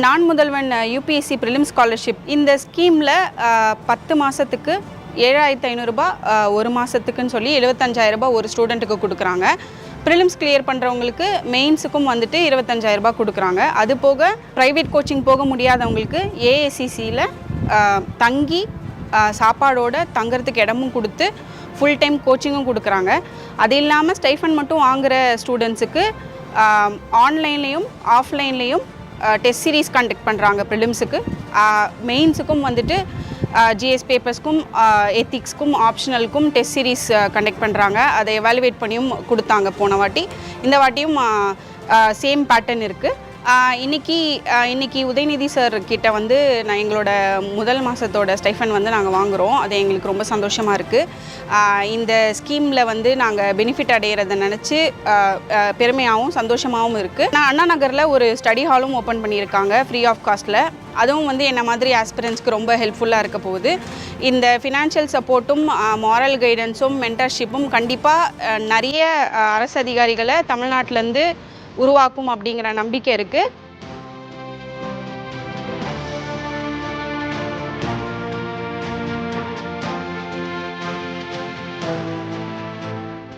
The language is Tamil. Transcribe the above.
நான் முதல்வன் யூபிஎஸ்சி ப்ரிலிம் ஸ்காலர்ஷிப் இந்த ஸ்கீமில் பத்து மாதத்துக்கு ஏழாயிரத்து ஐநூறுரூபா ஒரு மாதத்துக்குன்னு சொல்லி எழுபத்தஞ்சாயிரரூபா ஒரு ஸ்டூடெண்ட்டுக்கு கொடுக்குறாங்க. ப்ரிலிம்ஸ் கிளியர் பண்ணுறவங்களுக்கு மெயின்ஸுக்கும் வந்துட்டு இருபத்தஞ்சாயிரரூபா ரூபாய் கொடுக்குறாங்க. அது போக ப்ரைவேட் கோச்சிங் போக முடியாதவங்களுக்கு ஏஏசிசியில் தங்கி சாப்பாடோட தங்குறதுக்கு இடமும் கொடுத்து ஃபுல் டைம் கோச்சிங்கும் கொடுக்குறாங்க. அது இல்லாமல் ஸ்டைஃபன் மட்டும் வாங்குகிற ஸ்டூடெண்ட்ஸுக்கு ஆன்லைன்லேயும் ஆஃப்லைன்லேயும் டெஸ்ட் சீரிஸ் கண்டக்ட் பண்ணுறாங்க ப்ரிலிம்ஸுக்கு மெயின்ஸுக்கும் வந்துட்டு ஜிஎஸ் பேப்பர்ஸ்க்கும் எத்திக்ஸ்க்கும் ஆப்ஷனலுக்கும் டெஸ்ட் சீரிஸ் கண்டக்ட் பண்ணுறாங்க அதை எவாலுவேட் பண்ணியும் கொடுத்தாங்க போன வாட்டி. இந்த வாட்டியும் சேம் பேட்டர்ன் இருக்குது இன்னைக்கு இன்னைக்கு உதயநிதி சார் கிட்ட வந்து நான் எங்களோட முதல் மாதத்தோட ஸ்டைஃபன் வந்து நாங்கள் வாங்குகிறோம் அது எங்களுக்கு ரொம்ப சந்தோஷமாக இருக்குது இந்த ஸ்கீமில் வந்து நாங்கள் பெனிஃபிட் அடையிறத நினச்சி பெருமையாகவும் சந்தோஷமாகவும் இருக்குது நான் அண்ணா நகரில் ஒரு ஸ்டடி ஹாலும் ஓப்பன் பண்ணியிருக்காங்க ஃப்ரீ ஆஃப் காஸ்ட்டில் அதுவும் வந்து என்ன மாதிரி ஆஸ்பிரன்ஸ்க்கு ரொம்ப ஹெல்ப்ஃபுல்லாக இருக்க போகுது. இந்த ஃபினான்ஷியல் சப்போர்ட்டும் மாரல் கைடன்ஸும் மென்டர்ஷிப்பும் கண்டிப்பாக நிறைய அரசு அதிகாரிகளை தமிழ்நாட்டிலேருந்து உருவாக்கும் அப்படிங்கிற நம்பிக்கை இருக்குது